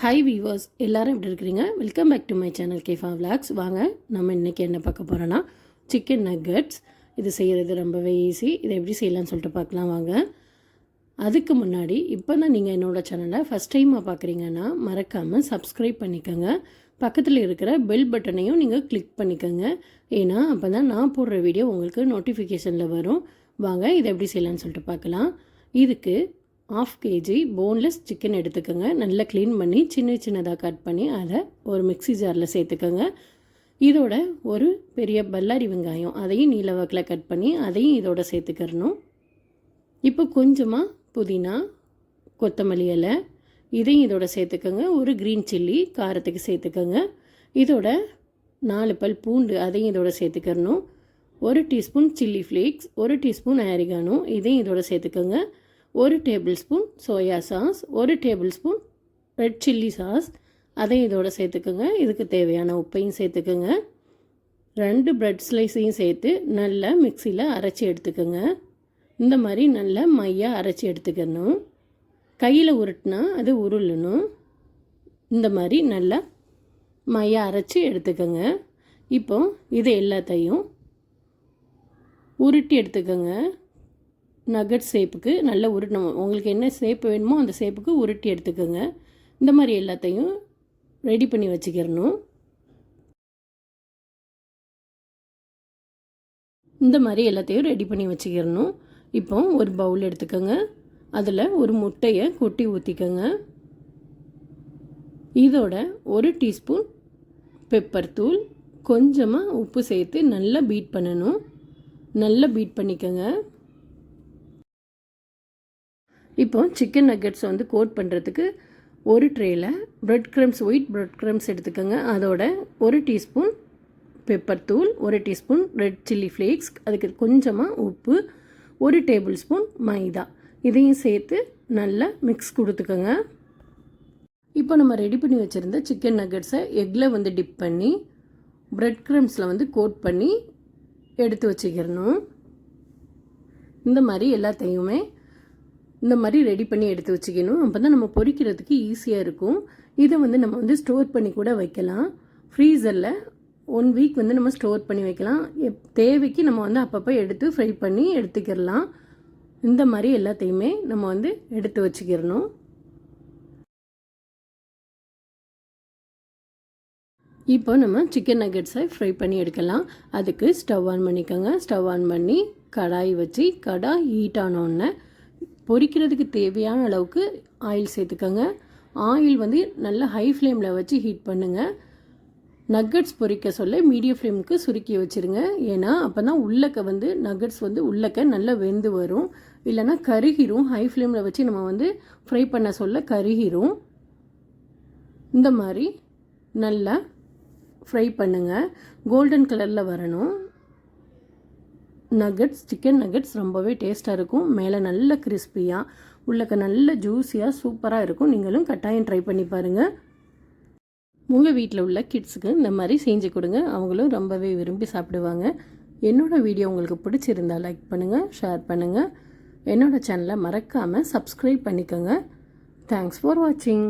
Hi viewers எல்லாரும் எப்படி இருக்கிறீங்க? Welcome back to my channel கேஃபா vlogs வாங்க நம்ம இன்றைக்கி என்ன பார்க்க போகிறோன்னா சிக்கன் நக்கட்ஸ் இது செய்கிறது ரொம்பவே ஈஸி இதை எப்படி செய்யலாம்னு சொல்லிட்டு பார்க்கலாம் வாங்க. அதுக்கு முன்னாடி இப்போ தான் நீங்கள் என்னோடய சேனலை ஃபஸ்ட் டைமாக பார்க்குறீங்கன்னா மறக்காமல் சப்ஸ்கிரைப் பண்ணிக்கோங்க. பக்கத்தில் இருக்கிற பெல் பட்டனையும் நீங்கள் கிளிக் பண்ணிக்கோங்க. ஏன்னா அப்போ தான் நான் போடுற வீடியோ உங்களுக்கு நோட்டிஃபிகேஷனில் வரும். வாங்க இதை எப்படி செய்யலாம்னு சொல்லிட்டு பார்க்கலாம். இதுக்கு ஆஃப் கேஜி போன்லெஸ் சிக்கன் எடுத்துக்கோங்க. நல்லா க்ளீன் பண்ணி சின்ன சின்னதாக கட் பண்ணி அதை ஒரு மிக்ஸி ஜாரில் சேர்த்துக்கோங்க. இதோட ஒரு பெரிய பல்லாரி வெங்காயம் அதையும் நீல வாக்கில் கட் பண்ணி அதையும் இதோட சேர்த்துக்கிறணும். இப்போ கொஞ்சமாக புதினா கொத்தமல்லி இலை இதையும் இதோட சேர்த்துக்கோங்க. ஒரு க்ரீன் சில்லி காரத்துக்கு சேர்த்துக்கோங்க. இதோட நாலு பல் பூண்டு அதையும் இதோட சேர்த்துக்கிறணும். ஒரு டீஸ்பூன் சில்லி ஃப்ளேக்ஸ் ஒரு டீஸ்பூன் ஆரிகானோ இதையும் இதோட சேர்த்துக்கோங்க. ஒரு டேபிள் ஸ்பூன் சோயா சாஸ் ஒரு tablespoon red chilli sauce. அதையும் இதோட சேர்த்துக்கோங்க. இதுக்கு தேவையான உப்பையும் சேர்த்துக்கோங்க. ரெண்டு ப்ரெட் ஸ்லைஸையும் சேர்த்து நல்லா மிக்சியில் அரைச்சி எடுத்துக்கோங்க. இந்த மாதிரி நல்லா மையாக அரைச்சி எடுத்துக்கணும். கையில் உருட்டினா அது உருளணும். இந்த மாதிரி நல்லா மையாக அரைச்சி எடுத்துக்கோங்க. இப்போ இது எல்லாத்தையும் உருட்டி எடுத்துக்கோங்க. நகட் ஷேப்புக்கு நல்லா உருட்டணும் உங்களுக்கு என்ன ஷேப் வேணுமோ அந்த ஷேப்புக்கு உருட்டி எடுத்துக்கோங்க. இந்த மாதிரி எல்லாத்தையும் ரெடி பண்ணி வச்சுக்கிறணும் இந்த மாதிரி எல்லாத்தையும் ரெடி பண்ணி வச்சுக்கிறணும் இப்போ ஒரு பவுல் எடுத்துக்கோங்க. அதில் ஒரு முட்டையை கொட்டி ஊற்றிக்கோங்க இதோட ஒரு டீஸ்பூன் பெப்பர் தூள். கொஞ்சமாக உப்பு சேர்த்து நல்லா பீட் பண்ணணும். நல்லா பீட் பண்ணிக்கோங்க. இப்போ சிக்கன் நக்கெட்ஸ் வந்து கோட் பண்ணுறதுக்கு ஒரு ட்ரேயில் bread crumbs white bread crumbs எடுத்துக்கோங்க. அதோட ஒரு டீஸ்பூன் பெப்பர் தூள் ஒரு டீஸ்பூன் ரெட் சில்லி ஃப்ளேக்ஸ் அதுக்கு கொஞ்சமாக உப்பு ஒரு டேபிள் ஸ்பூன் மைதா. இதையும் சேர்த்து நல்லா மிக்ஸ் கொடுத்துக்கோங்க. இப்போ நம்ம ரெடி பண்ணி வச்சுருந்த சிக்கன் நக்கெட்ஸை எக்கில் வந்து டிப் பண்ணி ப்ரெட் க்ரம்ஸில் வந்து கோட் பண்ணி எடுத்து வச்சுக்கிறணும் இந்த மாதிரி எல்லாத்தையுமே இந்த மாதிரி ரெடி பண்ணி எடுத்து வச்சுக்கணும். அப்போ தான் நம்ம பொரிக்கிறதுக்கு ஈஸியாக இருக்கும். இதை வந்து நம்ம வந்து ஸ்டோர் பண்ணி கூட வைக்கலாம். ஃப்ரீசரில் ஒன் வீக் வந்து நம்ம ஸ்டோர் பண்ணி வைக்கலாம். எப் தேவைக்கு நம்ம வந்து அப்பப்போ எடுத்து ஃப்ரை பண்ணி எடுத்துக்கிடலாம். இந்த மாதிரி எல்லாத்தையுமே நம்ம வந்து எடுத்து வச்சுக்கிறணும் இப்போ நம்ம சிக்கன் நக்கெட்ஸை ஃப்ரை பண்ணி எடுக்கலாம். அதுக்கு ஸ்டவ் ஆன் பண்ணிக்கோங்க. ஸ்டவ் ஆன் பண்ணி கடாய் வச்சு கடாய் ஹீட் ஆனோடனே பொரிக்கிறதுக்கு தேவையான அளவுக்கு ஆயில் சேர்த்துக்கோங்க. ஆயில் வந்து நல்ல ஹை ஃப்ளேமில் வச்சு ஹீட் பண்ணுங்கள் நக்கட்ஸ் பொரிக்க சொல்ல மீடியம் ஃப்ளேமுக்கு சுருக்கி வச்சுருங்க. ஏன்னா அப்போ தான் உள்ளக்க வந்து நக்கட்ஸ் வந்து உள்ளக்க நல்லா வெந்து வரும். இல்லைனா கருகிரும். ஹை ஃப்ளேமில் வச்சு நம்ம வந்து ஃப்ரை பண்ண சொல்ல கருகிரும். இந்த மாதிரி நல்லா ஃப்ரை பண்ணுங்கள் கோல்டன் கலரில் வரணும். நகட்ஸ் சிக்கன் நகட்ஸ் ரொம்பவே டேஸ்ட்டாக இருக்கும். மேலே நல்ல கிறிஸ்பியாக உள்ளக்க நல்ல ஜூஸியாக சூப்பராக இருக்கும். நீங்களும் கட்டாயம் ட்ரை பண்ணி பாருங்கள் உங்கள் வீட்டில் உள்ள கிட்ஸுக்கு இந்த மாதிரி செஞ்சு கொடுங்க. அவங்களும் ரொம்பவே விரும்பி சாப்பிடுவாங்க. என்னோடய வீடியோ உங்களுக்கு பிடிச்சிருந்தால் லைக் பண்ணுங்கள் ஷேர் பண்ணுங்கள் என்னோடய சேனலை மறக்காமல் சப்ஸ்கிரைப் பண்ணிக்கோங்க. தேங்க்ஸ் ஃபார் வாட்சிங்